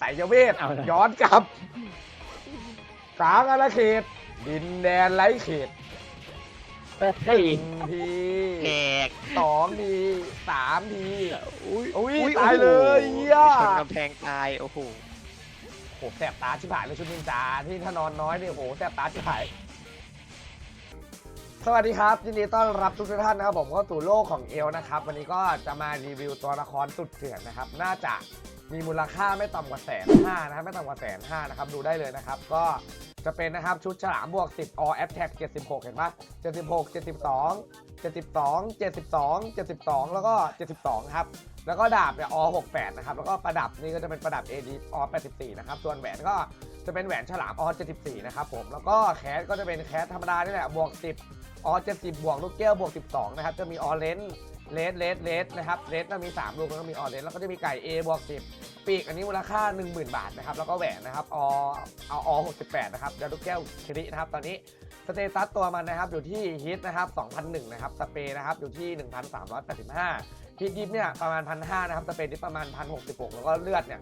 สายเวทเอาละ ย้อนกลับกลางอาณาเขต ดินแดนไร้เขตเฮ้ยหนึ่งทีแขกสองทีสามที อุ้ยอุ้ยอุ๊ตายเลยโอ้โหเหี้ย ชนกำแพงตายโอ้โหโหแสบตาชิบหายเลยชุดนินจาที่ถ้านอนน้อยเนี่ยโหแสบตาชิบหาย สวัสดีครับยินดีต้อนรับทุกท่านนะครับผมก็สู่โลกของเอลนะครับ วันนี้ก็จะมารีวิวตัวละครสุดเถื่อนนะครับ น่าจะ มีมูลค่าไม่ต่ำกว่าแสนห้านะครับไม่ต่ำกว่าแสนห้านะครับดูได้เลยนะครับก็จะเป็นนะครับชุดฉลามบวก 10 all attack 76 เห็นปะ76 72 72 72 72 แล้วก็ 72 ครับ แล้วก็ดาบเนี่ยอ68 นะครับ แล้วก็ประดับนี่ก็จะเป็นประดับ AD อ84 นะครับ ส่วนแหวนก็จะเป็นแหวนฉลามอ74 นะครับผม แล้วก็แคสก็จะเป็นแคสธรรมดานี่แหละ บวก 10อ70 บวกลูกแก้วบวก 12 นะครับ จะมีออ เลสเลสเลสนะครับเลสก็มี 3 ลูกแล้วก็มีออเรนแล้วก็จะมีไก่ A บวก10 ปีกอันนี้มูลค่า 10,000 บาทนะครับแล้วก็แหวนนะครับอเอาอ68นะครับแล้วลูกแก้วคิรินะครับตอนนี้สเตตัสตัวมันนะครับอยู่ที่ฮิตนะครับ2001นะครับสเปร์นะครับอยู่ที่ 1385ฮิตดิฟเนี่ยประมาณ 1,500นะครับสเปรย์ดิฟประมาณ 1,066 แล้วก็เลือดเนี่ย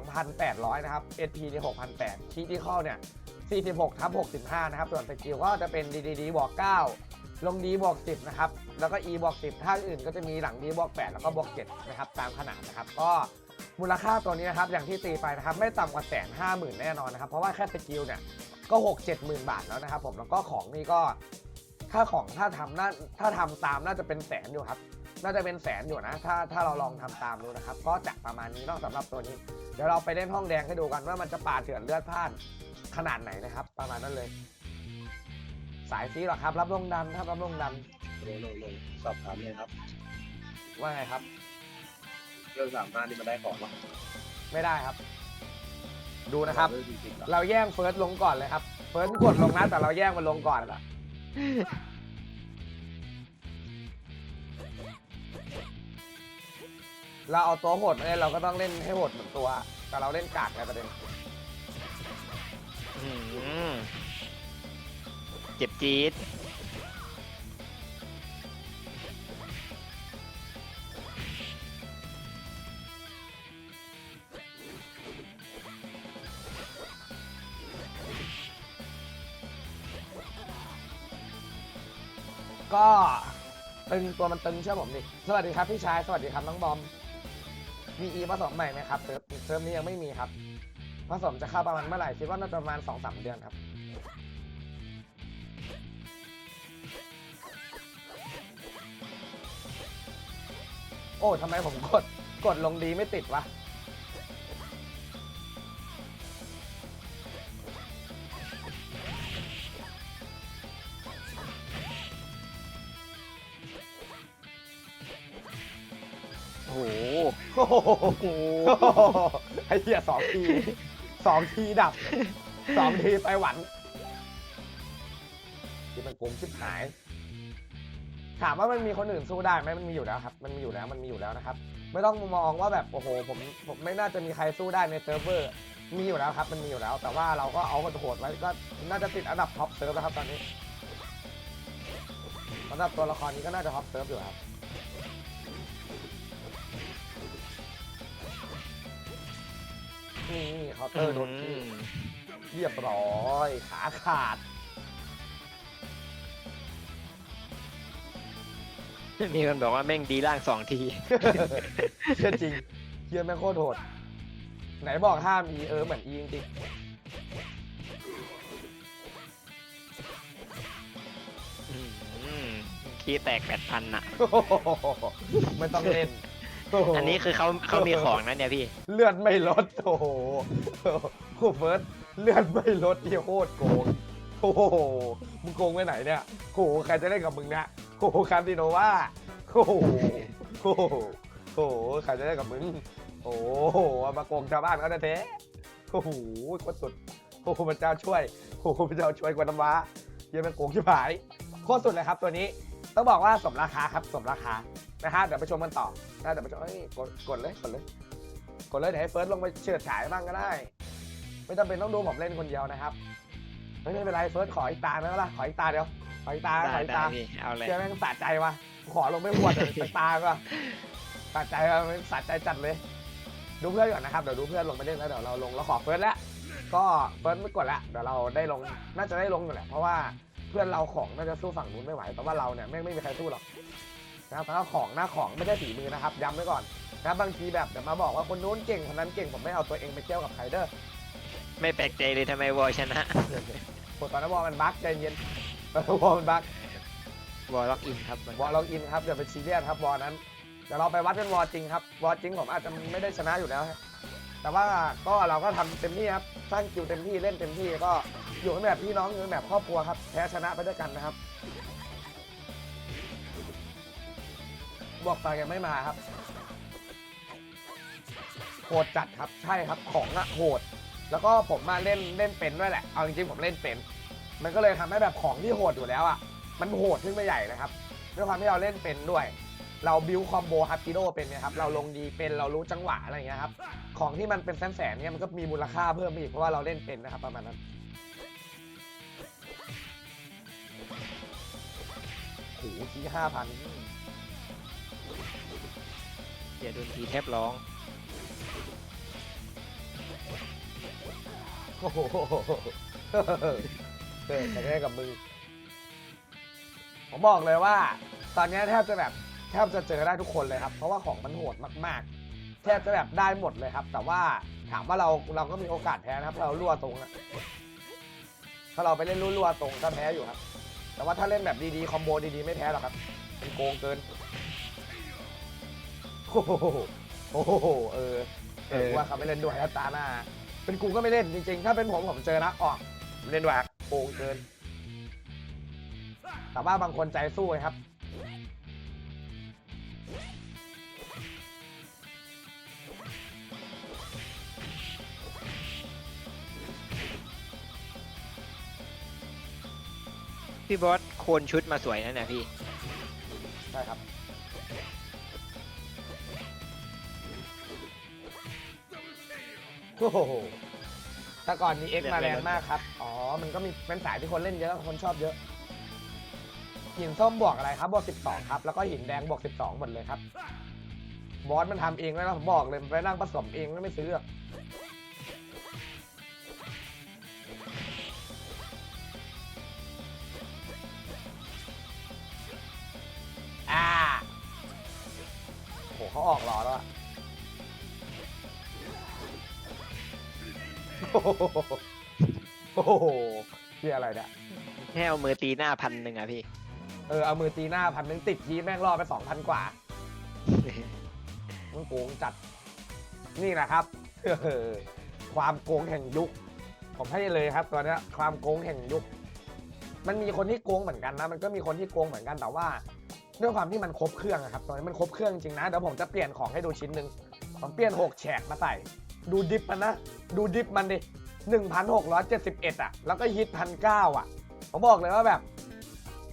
12,800นะครับ SP เนี่ย6,800คีที่ข้อเนี่ย46ทับ65นะครับส่วนสกิลก็จะเป็น DDD บวก9 ลงดีบวก10นะครับ แล้วก็ E บวก10ถ้าอื่นก็จะมีหลังดีบวก8แล้วก็บวก7นะครับตามขนาดนะครับ ก็มูลค่าตัวนี้นะครับอย่างที่ตีไปนะครับไม่ต่ำกว่าแสนห้าหมื่นแน่นอนนะครับ เพราะว่าแค่สกิลเนี่ยก็หกเจ็ดหมื่นบาทแล้วนะครับผมแล้วก็ของนี่ก็ถ้าของถ้าทำน่าถ้าทำตามน่าจะเป็นแสนอยู่ครับ น่าจะเป็นแสนอยู่นะ ถ้าถ้าเราลองทำตามดูนะครับ ก็จะประมาณนี้นอกสำหรับตัวนี้ เดี๋ยวเราไปเล่นห้องแดงให้ดูกันว่ามันจะปาเถื่อนเลือดพล่านขนาดไหนนะครับ ประมาณนั้นเลย สายซีหรอครับ รับลงดันครับรับลงดันลงลงลงสอบถามเลยครับ ว่าไงครับ เรื่องสามห้านี่มันได้ของปะไม่ได้ครับ ดูนะครับเรื่องจริงๆเหรอเราแย่งเฟิร์สลงก่อนเลยครับ เฟิร์สกดลงนะแต่เราแย่งมันลงก่อนอะเราเอาตัวโหดมาเล่นเราก็ต้องเล่นให้โหดเหมือนตัว แต่เราเล่นกากในประเด็น อืมเจ็บจี๊ดก็ตึงตัวมันตึงเชื่อผมดิสวัสดีครับพี่ชาย สวัสดีครับน้องบอม มีอีผสมใหม่ไหมครับเซิร์ฟเซิร์ฟนี้ยังไม่มีครับ ผสมจะเข้าประมาณเมื่อไหร่คิดว่าน่าจะประมาณสองสามเดือนครับ โอ้ทำไมผมกดกดลงดีไม่ติดวะโอ้โหโอ้โหไอ้เหี้ยสองทีสองทีดับสองทีไปหวันที่มันโกงชิบหาย ถามว่ามันมีคนอื่นสู้ได้ไหมมันมีอยู่แล้วครับ มันมีอยู่แล้ว มันมีอยู่แล้วนะครับ ไม่ต้องมองว่าแบบโอ้โหผมผมไม่น่าจะมีใครสู้ได้ในเซิร์ฟเวอร์ มีอยู่แล้วครับ มันมีอยู่แล้ว แต่ว่าเราก็เอาโหดไว้ก็น่าจะติดอันดับท็อปเซิร์ฟแล้วครับตอนนี้สำหรับตัวละครนี้ก็น่าจะท็อปเซิร์ฟอยู่ครับนี่เคาน์เตอร์โดนที่เรียบร้อยขาขาด มีคนบอกว่าแม่งดีล่างสองที เชื่อจริงเชื่อแม่งโคตรโหด ไหนบอกห้ามอีเออเหมือนอีจริงอืมขี้แตกแปดพันอะ ๆโอ้โหไม่ต้องเล่นโโหอันนี้คือเขาเขามีของนะเนี่ยพี่ เลือดไม่ลดโอ้โหโอ้โหเฟิร์สเลือดไม่ลดที่โคตรโกงโอ้โหมึงโกงไปไหนเนี่ยโอ้โหใครจะเล่นกับมึงเนี่ยโอ้โหคาสิโนว่า โอ้โหโอ้โหโอ้โหใครจะเล่นกับมึง โอ้โหเอามาโกงชาวบ้านเขาแท้ๆโอ้โหโคตรสุด โอ้โหพระเจ้าช่วย โอ้โหพระเจ้าช่วยกว่าน้ำว้าเยี่ยมเป็นโกงชิบหาย โคตรสุดเลยครับตัวนี้ ต้องบอกว่าสมราคาครับสมราคา นะฮะ เดี๋ยวไปชมกันต่อนะเดี๋ยวไปชมเอ้ยกดกดเลย กดเลย กดเลยเดี๋ยวให้เฟิร์สลงไปเฉิดฉายบ้างก็ได้ ไม่จำเป็นต้องดูผมเล่นคนเดียวนะครับเฮ้ยไม่เป็นไรเฟิร์สขออีกตาไหมล่ะ ขออีกตาเดียว ขออีกตาได้ขออีกได้ตาพี่เอาเลย เชื่อแม่งสะใจว่ะ ขอลงไม่หวดสักตาก็สะใจว่ะมันสะใจจัดเลย ดูเพื่อนก่อนนะครับ เดี๋ยวดูเพื่อนลงไปเล่นแล้วเดี๋ยวเราลงเราขอเฟิร์สแล้ว ก็เฟิร์สไม่กดแล้วเดี๋ยวเราได้ลง น่าจะได้ลงอยู่แหละ เพราะว่าเพื่อนเราของน่าจะสู้ฝั่งนู้นไม่ไหว แต่ว่าเราเนี่ยไม่ไม่มีใครสู้หรอกนะครับแต่ว่าของหน้าของไม่ได้ฝีมือนะครับย้ำไว้ก่อนนะครับบางทีแบบเดี๋ยวมาบอกว่าคนนู้นเก่งคนนั้นเก่งผมไม่เอาตัวเองไปเที่ยวกับใครเด้อไม่แปลกใจเลยทำไมวอลชนะกดตอนนั้นวอลมันบั๊กใจเย็นวอลมันบั๊ก วอลล็อกอินครับมันวอลล็อกอินครับอย่าไปซีเรียสครับวอลนั้นเดี๋ยวเราไปวัดกันวอลจริงครับวอลจริงผมอาจจะไม่ได้ชนะอยู่แล้วแต่ว่าก็เราก็ทำเต็มที่ครับสร้างคิวเต็มที่เล่นเต็มที่ก็อยู่กันแบบพี่น้องอยู่กันแบบครอบครัวครับแพ้ชนะไปด้วยกันนะครับบอกไปยังไม่มาครับโหดจัดครับใช่ครับของอะโหด แล้วก็ผมมาเล่นเล่นเป็นด้วยแหละเอาจริงๆผมเล่นเป็น มันก็เลยทำให้แบบของที่โหดอยู่แล้วอะ มันโหดขึ้นไปใหญ่นะครับด้วยความที่เราเล่นเป็นด้วย เราบิวคอมโบฮับกิโดเป็นเนะครับเราลงดีเป็นเรารู้จังหวะอะไรอย่างเงี้ยครับของที่มันเป็นแสนๆเนี่ยมันก็มีมูลค่าเพิ่มไปอีกเพราะว่าเราเล่นเป็นนะครับประมาณนั้นโอ้โหที่ห้าพันอย่าโดนทีแทบร้องโอ้โหเกิดจะได้กับมึง ผมบอกเลยว่า ตอนเนี้ยแทบจะแบบแทบจะเจอได้ทุกคนเลยครับ เพราะว่าของมันโหดมากๆ แทบจะแบบได้หมดเลยครับ แต่ว่าถามว่าเราเราก็มีโอกาสแพ้นะครับ เรารั่วตรงนะถ้าเราไปเล่นรั่วๆตรงก็แพ้อยู่ครับ แต่ว่าถ้าเล่นแบบดีๆคอมโบดีๆไม่แพ้หรอกครับเป็นโกงเกินโอ้โหโอ้โหเออเออว่าเขาไม่เล่นด้วยครับตาหน้า เป็นกูก็ไม่เล่นจริงๆ ถ้าเป็นผมผมเจอนะออกเล่นแหวกโกงเกิน แต่ว่าบางคนใจสู้ไงครับพี่บอสโคนชุดมาสวยนะเนี่ยพี่ ใช่ครับ โอ้โหแต่ก่อนนี้เอ็กเรียกมาอะไรแรงนะมากครับ อ๋อ มันก็มีเป็นสายที่คนเล่นเยอะ คนชอบเยอะ หินส้มบวกอะไรครับบวก12 ครับ แล้วก็หินแดงบวก12 หมดเลยครับ บอสมันทำเองแล้วนะผมบอกเลยไปนั่งผสมเองแล้วไม่ซื้อหรอกอ่าโหเขาออกรอแล้วอะโอ้โหพี่อะไรเนี่ย แค่เอามือตีหน้าพันหนึ่งอะพี่ ออเอามือตีหน้าพันนึงติดทีแม่งรอดไปสองพันกว่ามันโกงจัด นี่แหละครับความโกงแห่งยุค ผมให้เลยครับตัวเนี้ยความโกงแห่งยุค มันมีคนที่โกงเหมือนกันนะ มันก็มีคนที่โกงเหมือนกันแต่ว่า ด้วยความที่มันครบเครื่องอะครับตอนนี้มันครบเครื่องจริงนะเดี๋ยวผมจะเปลี่ยนของให้ดูชิ้นหนึ่งผมเปลี่ยนหกแฉกมาใส่ดูดิฟมันนะ ดูดิฟมันดิหนึ่งพันหกร้อยเจ็ดสิบเอ็ดอะแล้วก็ฮิตพันเก้าอะผมบอกเลยว่าแบบ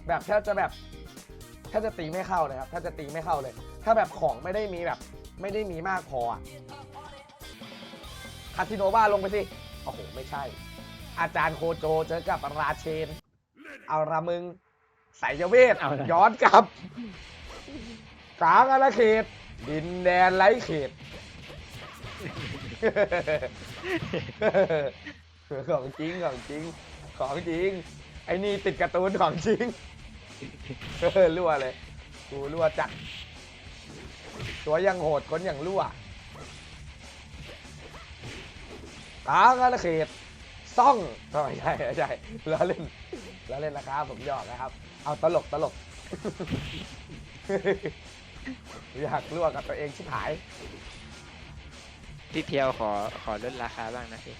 แบบแทบจะแบบแทบจะตีไม่เข้าเลยครับแทบจะตีไม่เข้าเลย ถ้าแบบของไม่ได้มีแบบไม่ได้มีมากพออะคาสิโนวาลงไปสิโอ้โหไม่ใช่ อาจารย์โคโจเจอกับราเชน เอาละมึงสายเวทเอาละ ย้อนกลับกลางอาณาเขต ดินแดนไร้เขต ของจริงของจริงของจริง ไอ้นี่ติดการ์ตูนของจริงเออ รั่วเลย กูรั่วจัด ตัวยังโหดคนอย่างรั่วกลางอาณาเขตซ่องก็ไม่ใช่ไม่ใช่แล้วเล่นแล้วเล่นนะครับผมหยอกนะครับ เอาตลกตลก อยากรั่วกับตัวเองชิบหาย พี่เพียวขอขอลดราคาบ้างนะพี่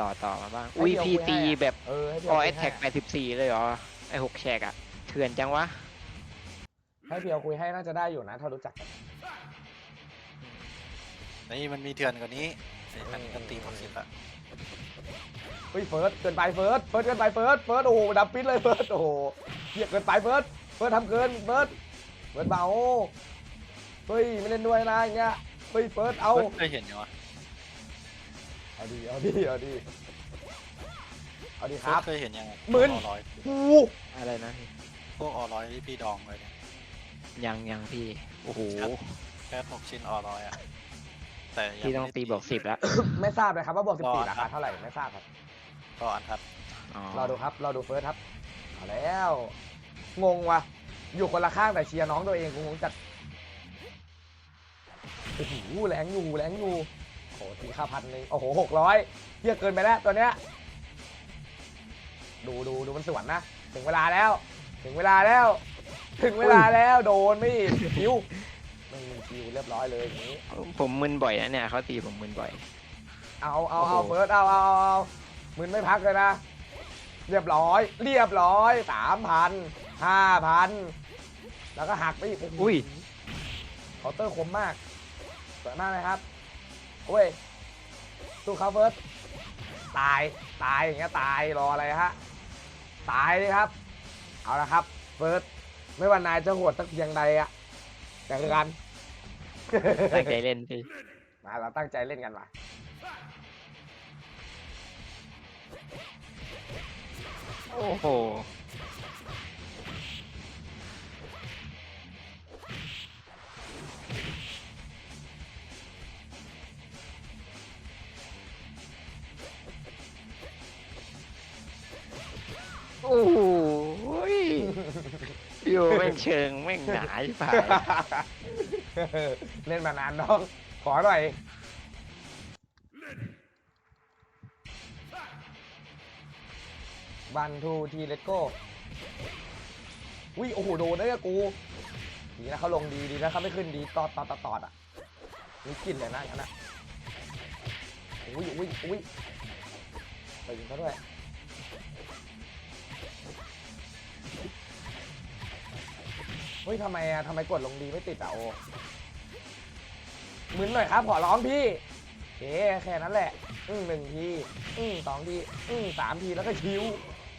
ต่อต่อมาบ้างให้อุ้ยเพียวพี่คุยให้ตีอะแบบเออให้พี่อเอาแอคุยตแท็กให้84 เลยเหรอ ไอหกแฉกอะเถื่อนจังวะให้เพียวคุยให้น่าจะได้อยู่นะ ถ้ารู้จักกันนี่มันมีเถื่อนกว่านี้ไอ้มันก็ตีหกสิบอะเฮ้ยเฟิร์สเกินไปเฟิร์สเฟิร์สเกินไปเฟิร์สเฟิร์สโอ้โหดับปิดเลยเฟิร์สโอ้โหเหี้ยเกินไปเฟิร์สเฟิร์สทำเกินเฟิร์สเฟิร์สเบาเฮ้ยไม่เล่นด้วยนะอย่างเงี้ยเฮ้ยเฟิร์สเอาเฮ้ยเคยเห็นยังวะเอาดีเอาดีเอาดี เอาดีคเฟิรัร์บสเคยเห็นยังอะหมื่นพวกออร้อยกูอะไรนะพี่พวกออร้อยที่พี่ดองไว้เนี่ยยังยังพี่ โอ้โห แค่หกชิ้นออร้อยอะแต่ยังพี่ต้องไม่ได้ตีบวกสิบแล้ว ไม่ทราบเลยครับว่าบวกรอ14ราคาเท่าไหร่ไม่ทราบครับก็อันทัดอ๋อรอดูครับรอดูเฟิร์สครับเอาแล้ว งงว่ะอยู่คนละข้างแต่เชียร์น้องตัวเองกูงงจัดโอ้โหแรงอยู่แรงอยู่โอ้โหตีค่าพันหนึ่งโอ้โหหกร้อยเยอะเกินไปแล้วตัวเนี้ย ดูดูดูมันสวนนะ ถึงเวลาแล้ว ถึงเวลาแล้ว ถึงเวลาแล้วโดนไม่คิวไม่มีคิวเรียบร้อยเลยอย่างนี้ ผมมึนบ่อยนะเนี่ยเขาตีผมมึนบ่อย เอาเอาโอ้เอาโหเฟิร์สเอาเอาเอาเอามึนไม่พักเลยนะ เรียบร้อย เรียบร้อยสามพันห้าพันแล้วก็หักไปอีกโโหอุ้ยเคาน์เตอร์คมมากสวยมากเลยครับโอ้ยสู้เขาเฟิร์สตาย ตายอย่างเงี้ยตายรออะไรฮะ ตายเลยครับ เอาละครับเฟิร์สไม่ว่านายจะโหดสักเพียงใดอะแต่คือกันตั้งใจเล่นพี่มาเราตั้งใจเล่นกันว่ะโอ้โห เชิงแม่งหนาชิบหายเล่นมานานน้อง ขอหน่อยวันทูทีเลตโก้วิโอ้โห โดนนะเนี่ยกู ดีนะเขาลงดีดีนะเขาไม่ขึ้นดีตอดตอดตอดตอดอะมีกลิ่นเลยนะงั้นนะอุ้ยอุ้ยอุ้ยไปยิงเขาด้วย เฮ้ยทำไมอะทำไมกดลงดีไม่ติดอะโอมึนหน่อยครับขอร้องพี่เอ๊แค่นั้นแหละ อืมหนึ่งที อืมสองที อืมสามทีแล้วก็คิว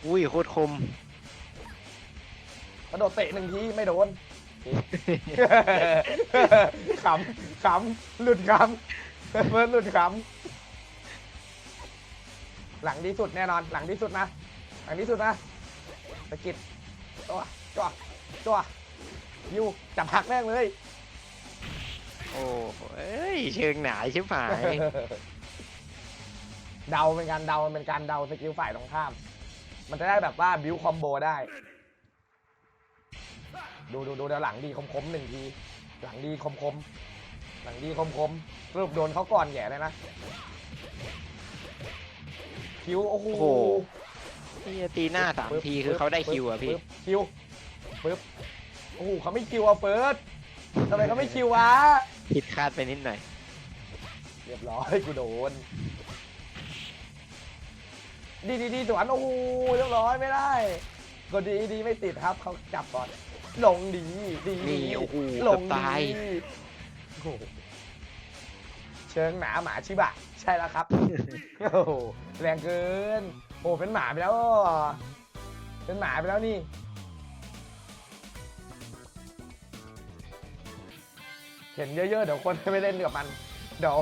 อุ้ยโคตรคมกระโดดเตะหนึ่งทีไม่โดนขำขำหลุดขำเฟิร์สหลุดขำหลังดีสุดแน่นอน หลังดีสุดนะ หลังดีสุดนะสะกิดตัวตัวตัว ยิวจับหักแม่งเลย โอ้โหเอ้ยเชิงหนาชิบหาย เดาเป็นการเดามันเป็นการเดาสกิลฝ่ายตรงข้าม มันจะได้แบบว่าบิวคอมโบได้ ดูดูดูเดี๋ยวหลังดีคมคมๆหนึ่งที หลังดีคมคมๆหลังดีคมคมๆสรุปโดนเขาก่อนแหย่เลยนะ คิวโอ้โห โอ้โห พี่จะตีหน้าสามปึ๊บทีคือเขาได้คิวอะพี่ ปึ๊บคิวปึ๊บ โอ้โหเขาไม่คิวอะเฟิร์สทำไมเขาไม่คิววะ ผิดคาดไปนิดหน่อย เรียบร้อยกูโดน ดีดีดีสวนโอ้โหเรียบร้อยไม่ได้กดดีดีไม่ติดครับเขาจับก่อนลงดีดีนี่โอ้โหลงเกือบตาย ดีโอ้โหเชิงหนาหมาชิบะ ใช่แล้วครับ โอ้โหแรงเกิน โอ้เป็นหมาไปแล้วอะเป็นหมาไปแล้วนี่ เห็นเยอะๆเดี๋ยวคนไม่เล่นกับมัน เดี๋ยว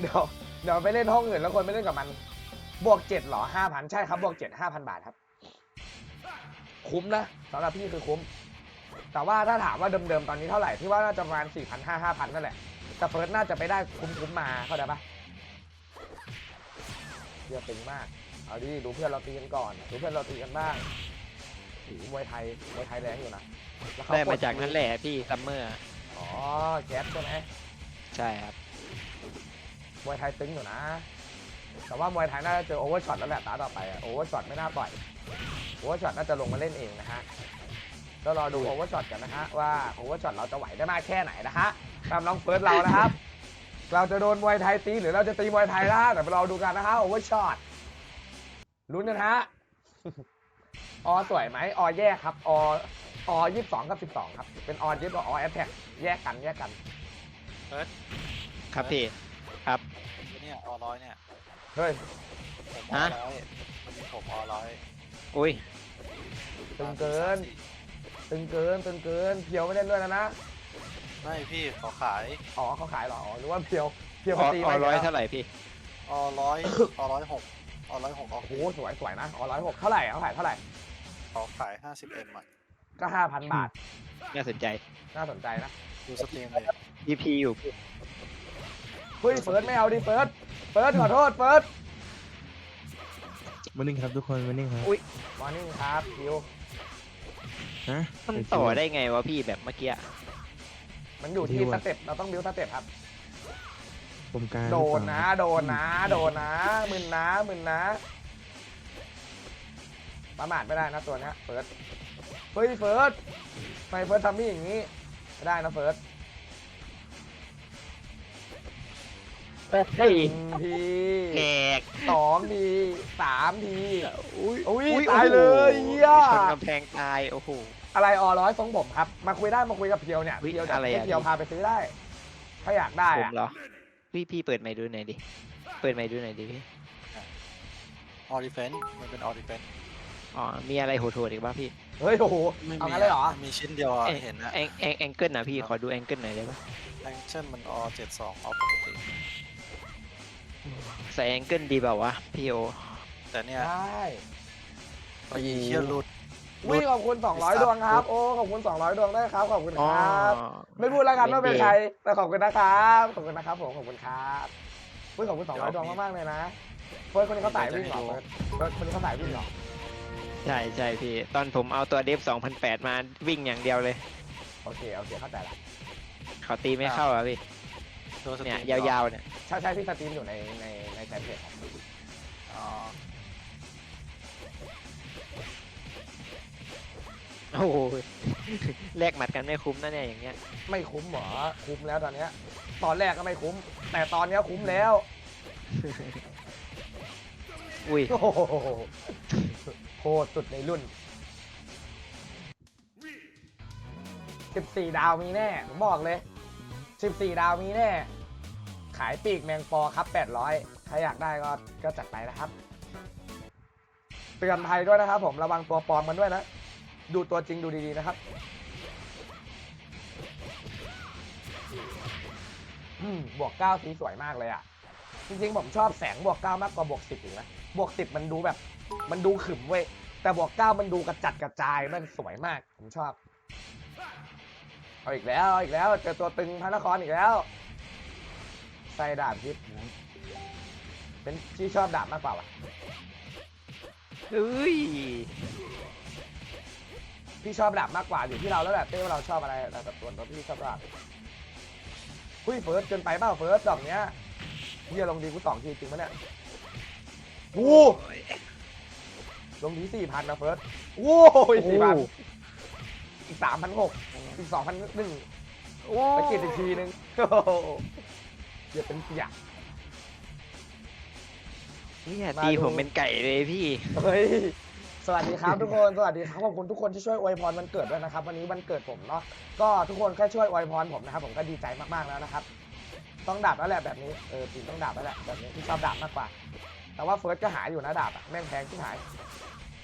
เดี๋ยวเดี๋ยวไปเล่นห้องอื่นแล้วคนไม่เล่นกับมัน บวกเจ็ดหรอห้าพันใช่ครับบวกเจ็ดห้าพันบาทครับ คุ้มนะสำหรับพี่คือคุ้ม แต่ว่าถ้าถามว่าเดิมๆตอนนี้เท่าไหร่ที่ว่าน่าจะประมาณสี่พันห้าห้าพันนั่นแหละแต่เฟิร์สน่าจะไปได้คุ้มๆมาเข้าใจปะเยอะตึงมาก เอาดิดูเพื่อนเราตีกันก่อน ดูเพื่อนเราตีกันบ้างโอ้โหมวยไทยมวยไทยแรงอยู่นะแล้วเขได้มาจากนั่นแหละพี่ซัมเมอร์ อ๋อแก๊สใช่ไหมใช่ครับ มวยไทยตึงอยู่นะ แต่ว่ามวยไทยน่าจะเจอโอเวอร์ช็อตแล้วแหละตาต่อไปอะโอเวอร์ช็อตไม่น่าปล่อยโอเวอร์ช็อตน่าจะลงมาเล่นเองนะฮะก็รอดูโอเวอร์ช็อตกันนะฮะว่าโอเวอร์ช็อตเราจะไหวได้มากแค่ไหนนะฮะตามน้องเฟิร์สเรานะครับ เราจะโดนมวยไทยตีหรือเราจะตีมวยไทยนะฮะเดี๋ยวไปรอดูกันนะฮะโอเวอร์ช็อตลุ้นกันฮะอสวยไหมอแยกครับออยี่สิบสองกับสิบสองครับเป็นออยึดกับอแอตแทก แยกกันแยกกัน ครับพี่ครับเนี่ยอร้อยเนี่ยเฮ้ยผมอฮะ ร้อยมันมีผมอร้อยอุ้ย ตึงเกิน ตึงเกินตึงเกินเพียวไม่เล่นด้วยแล้วนะไม่พี่เขาขายอ๋อเขาขายเหรออ๋อหรือว่าเพียวเพียวอเขาตีอไปร้อยแล้วเท่าไหร่พี่อร้อยอร้อยหกอร้อยหกออกโอ้โหสวยสวยนะอ๋อร้อยหกเท่าไหร่เขาขายเท่าไหร่เขาขายห้าสิบเอ็มอะก็ห้าพันบาทน่าสนใจ น่าสนใจนะ ดูสตรีมเลย EP อยู่เฮ้ยเฟิร์สไม่เอาดิเฟิร์สเฟิร์สขอโทษเฟิร์สมานิ่งครับทุกคนมานิ่งครับ มอร์นิ่งครับคิวฮะมันต่อได้ไงวะพี่แบบเมื่อกี้อะมันอยู่ที่สเต็ปเราต้องบิวสเต็ปครับ ผมกลางโดนนะ โดนนะ โดนนะมึนนะมึนนะประมาทไม่ได้นะตัวเนี้ยเฟิร์สเฮ้ยเฟิร์สทำไมเฟิร์สทำนี่อย่างนี้ ไม่ได้นะเฟิร์สเฮ้ยหนึ่งทีแขกสองทีสามทีอุ้ยอุ้ยอุ้ตายเลยเหี้ยชนกำแพงตายโอ้โหอะไรออร้อยทรงผมครับ มาคุยได้มาคุยกับเพียวเนี่ยอุ๊ยเพียวอะไรให้อะเพียวพาไปซื้อได้ ถ้าอยากได้ผมอะเหรอพี่พี่เปิดไมค์ดูหน่อยดิ เปิดไมค์ดูหน่อยดิพี่ออริเฟนมันเป็นออริเฟน อ๋อ มีอะไรโหดๆอีกบ้างพี่ เฮ้ยโอ้โหไม่เอามีงั้นเลยเหรอ มีชิ้นเดียวอะเอ๊ะเห็นนะแองแองแองเกิลนะพี่ขอดูแองเกิลหน่อยได้ปะแองเช่นมันอเจ็ดสองออปกติ ใส่แองเกิลดีเปล่าวะพี่โอแต่เนี่ยได้ไอ้เชี่ยหลุด วิ่งขอบคุณ 200 ดวงครับ โอ้ ขอบคุณ 200 ดวงได้วยครับ ขอบคุณอ๋คอรับ ไม่พูดแล้วกันว่าเป็นเล่นดีใคร แต่ขอบคุณนะครับ ขอบคุณนะครับผม ขอบคุณครับอุ้ยขอบคุณ 200 ดวงมากๆเลยนะเฟิร์สคนนี้เขาสายวิ่งเหรอเฟิร์สเฟิร์สคนนี้เขาสายวิ่งเหรอ ใช่ใช่พี่ ตอนผมเอาตัวเดฟ2008 มาวิ่งอย่างเดียวเลย โอเคโอเคเข้าใจละเขาตีไม่เข้าอะพี่ตัวสตรีเนี่ยมยาวๆเนี่ยใช่ใช่พี่สตรีมอยู่ในในในแฟนเพจครับอ๋อโอ้โหแลกหมัดกันไม่คุ้มนะเนี่ยอย่างเงี้ยไม่คุ้มเหรอคุ้มแล้วตอนเนี้ย ตอนแรกก็ไม่คุ้ม แต่ตอนเนี้ยคุ้มแล้วอุ้ยโอ้โหโค ตรสุดในรุ่น 14 ดาวมีแน่ ผมบอกเลย 14 ดาวมีแน่ ขายปีกแมงปอครับ 800 ใครอยากได้ก็ก็จัดไปนะครับ เตือนภัยด้วยนะครับผมระวังตัวปลอมมันด้วยนะ ดูตัวจริงดูดีๆนะครับบวก 9 สีสวยมากเลยอะ จริงๆ ผมชอบแสงบวก 9 มากกว่าบวก 10อีกนะ บวก 10 มันดูแบบ มันดูขึมเว้ย แต่บวก9มันดูกระจัดกระจายมันสวยมาก ผมชอบ เอาอีกแล้วเอาอีกแล้วเจอตัวตึงพระนครอีกแล้ว ใส่ดาบพิษเป็นที่ชอบดาบมากกว่าวะเฮ้ยพี่ชอบดาบมากกว่าอยู่ที่เราแล้วแหละเต้ว่าเราชอบอะไรแต่แต่ส่วนตัวพี่ชอบดาบหุ้ยเฟิร์สเกินไปเปล่าเฟิร์สดอกเนี้ยเฮียลงดีกูสองทีจริงปะเนี่ยกู ลงดีสี่พันนะเฟิร์สโอ้ยสี่พันอีกสามพันหกอีกสองพันหนึ่งโอ้ไปกินอีกทีนึงโอ้โหเดี๋ยวเป็นเสียเนี่ยมาตีดูผมเป็นไก่เลยพี่ เฮ้ย สวัสดีครับทุกคน สวัสดีครับขอบคุณทุกคนที่ช่วยอวยพรวันเกิดด้วยนะครับ วันนี้วันเกิดผมเนาะ ก็ทุกคนแค่ช่วยอวยพรผมนะครับ ผมก็ดีใจมากๆแล้วนะครับ ต้องดาบแล้วแหละแบบนี้ เออจริงต้องดาบแล้วแหละแบบนี้ที่ชอบดาบมากกว่า แต่ว่าเฟิร์สก็หาอยู่นะดาบอะแม่งแพงที่หาย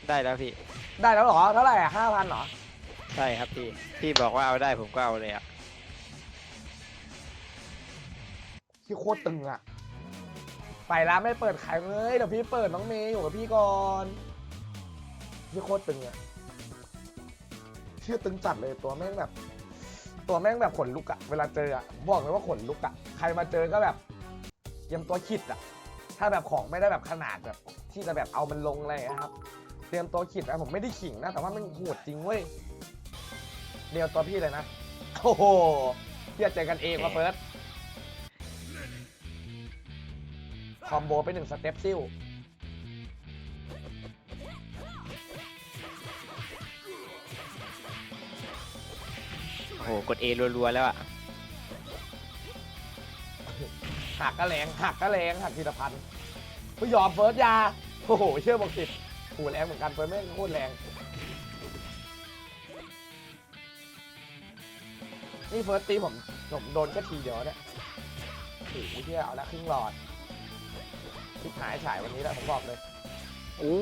ได้แล้วพี่ ได้แล้วเหรอเท่าไหร่อะห้าพันเหรอใช่ครับพี่ พี่บอกว่าเอาได้ผมก็เอาเลยอะที่โคตรตึงอะไปแล้วไม่เปิดขายเลยเดี๋ยวพี่เปิดน้องเมย์อยู่กับพี่ก่อนที่โคตรตึงอะชื่อตึงจัดเลยตัวแม่งแบบ ตัวแม่งแบบขนลุกอะเวลาเจออะผมบอกเลยว่าขนลุกอะใครมาเจอก็แบบเตรียมตัวขิดอะถ้าแบบของไม่ได้แบบขนาดแบบ ที่จะแบบเอามันลงอะไรอย่างเลยครับ เตรียมตัวขิดนะผมไม่ได้ขิงนะ แต่ว่ามันโหดจริงเว้ยเดียวตัวพี่เลยนะโอ้โหพี่จะเจอกันเองมาเฟิร์สคอมโบไปหนึ่งสเต็ปซิ่วโอ้โหกด A รัวๆแล้วอะหักก็แรงหักก็แรงหักทีละพันผู้ยอมเฟิร์สยาโอ้โหเชื่อบอกสิบโหแรงเหมือนกันเฟิร์สไม่งโคตรแรง นี่เฟิร์สตีผมผมโดนแค่ทีเดียวเนี่ยโอ้โหเที่ยเอาละครึ่งหลอดทิพหายฉายวันนี้แหละผมบอกเลยโอ้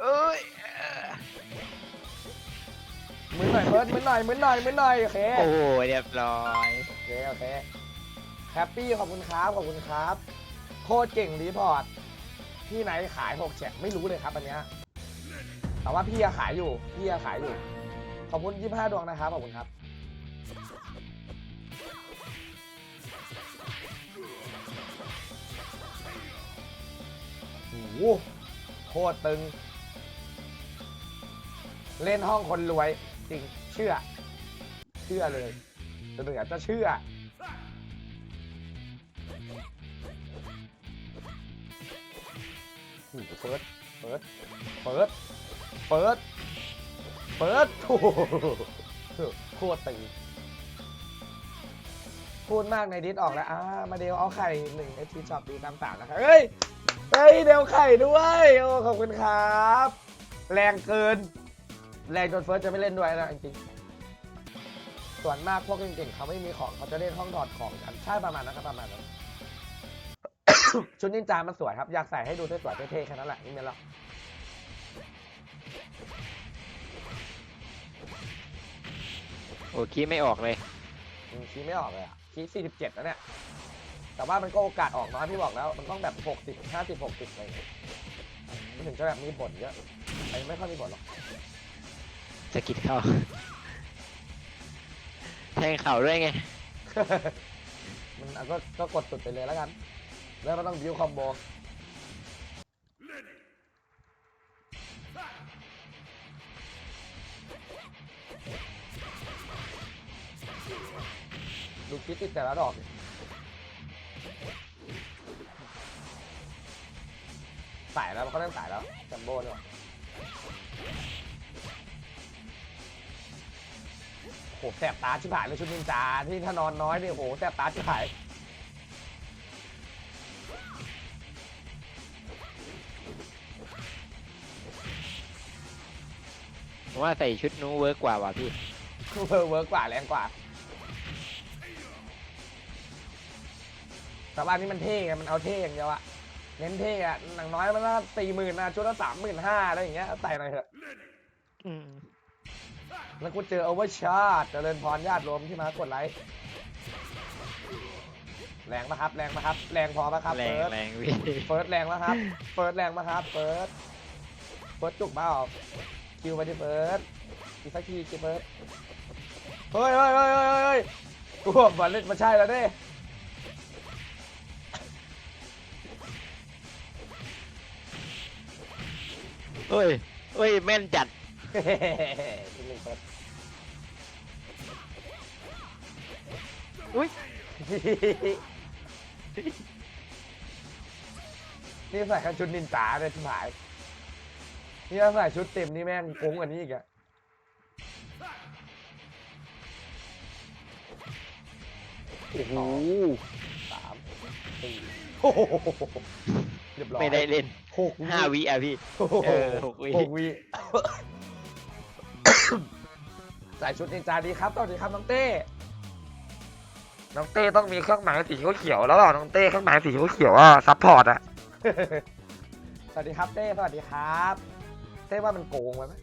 เอ้ยมึนหน่อยเฟิร์สมึนหน่อยมึนหน่อยมึนหน่อยโอเคโอ้โหเรียบร้อย โอเคโอเค แฮปปี้ขอบคุณครับขอบคุณครับ โคตรเก่งรีพอร์ตพี่ไหนขายหกแฉกไม่รู้เลยครับอันเนี้ยแต่ว่าพี่อะขายอยู่พี่อะขายอยู่ขอบคุณยี่ห้าดวงนะครับขอบคุณครับ โอ้โหโคตรตึง เล่นห้องคนรวย จริงเชื่อ เชื่อเลยจะเหลือจะเชื่อ เปิด เปิด เปิด เปิด เปิดโอ้โหโคตรตีพูดมากในดิสออกแล้ว อ่า มาเดลเอาไข่หนึ่งไอทีช็อปดีตามสามนะครับเฮ้ย เฮ้ย เดลไข่ด้วย โอ้ ขอบคุณครับ แรงเกิน แรงจนเฟิร์สจะไม่เล่นด้วยนะจริงส่วนมากพวกเก่งๆเขาไม่มีของเขาจะเล่นห้องถอดของกัน ใช่ประมาณนั้นครับประมาณนั้น ชุดนินจามันสวยครับ อยากใส่ให้ดูสวยๆเท่ๆแค่นั้นแหละนี่ไม่หรอกโอ้คีย์ไม่ออกเลยอืมคีย์ไม่ออกเลยอะคีย์47 แล้วเนี่ย แต่ว่ามันก็โอกาสออกน้อยพี่บอกแล้ว มันต้องแบบ 60 50 60อะไรอย่างเงี้ยมันถึงจะแบบมีผลเยอะไอ้ไม่ค่อยมีผลหรอกสะกิดเข้า แทงเข่าด้วยไง มันอะก็ก็กดสุดไปเลยแล้วกัน แล้วก็ต้องบิวคอมโบดูคิดติดแต่ละดอกสายแล้วมันก็เล่นสายแล้วจัมโบ้เนี่ยโหแสบตาชิบหายเลยชุดนินจาที่ถ้านอนน้อยนี่โหแสบตาชิบหาย ว่าใส่ชุดนู้เวิร์กกว่าว่ะพี่ เวิร์กเวิร์กกว่าแรงกว่าแต่ว่าอันนี้มันเท่ไงมันเอาเท่อย่างเดียวอะเน้นเท่อะหนังน้อยมันละสี่หมื่นนะชุดละสามหมื่นห้าอะไรอย่างเงี้ยใส่หน่อยเถอะอืมแล้วกูเจอโอเวอร์ชาร์ดเจริญพรญาติรวมที่มากดไลค์แรงปะครับ แรงปะครับ แรงพอปะครับแรงเฟิร์สแรงพี่เฟิร์สแรงปะครับเฟิร์สแรงปะครับเฟิร์สเฟิร์สจุกเปล่า คิวไปที่เฟิร์สอีกสักทีคิวเฟิร์สเฮ้ยเฮ้ยเฮ้ยเฮ้ยเฮ้ยกูบอกบอลเล่นมาใช่แล้วเนี่ยเอ้ยเอ้ยแม่นจัดเฮ้จริงๆเปิดอุ๊ยนี่ใส่แค่ชุดนินจาเลยที่หาย นี่ถ้าใส่ชุดเต็มนี่แม่งโกงกว่านี้อีกอะโอ้โหสามสี่โอ้โหเรียบร้อยไม่ได้เล่นหกห้าวิอะพี่ โอ้โหเออหกวิ หกวิใส่ชุดนินจาดีครับสวัสดีครับน้องเต้ น้องเต้ต้องมีเครื่องหมายสีเขียวๆแล้วเหรอ น้องเต้เครื่องหมายสีเขียวๆอะซัพพอร์ตอะ สวัสดีครับเต้ สวัสดีครับ เต้ว่ามันโกงไปไหม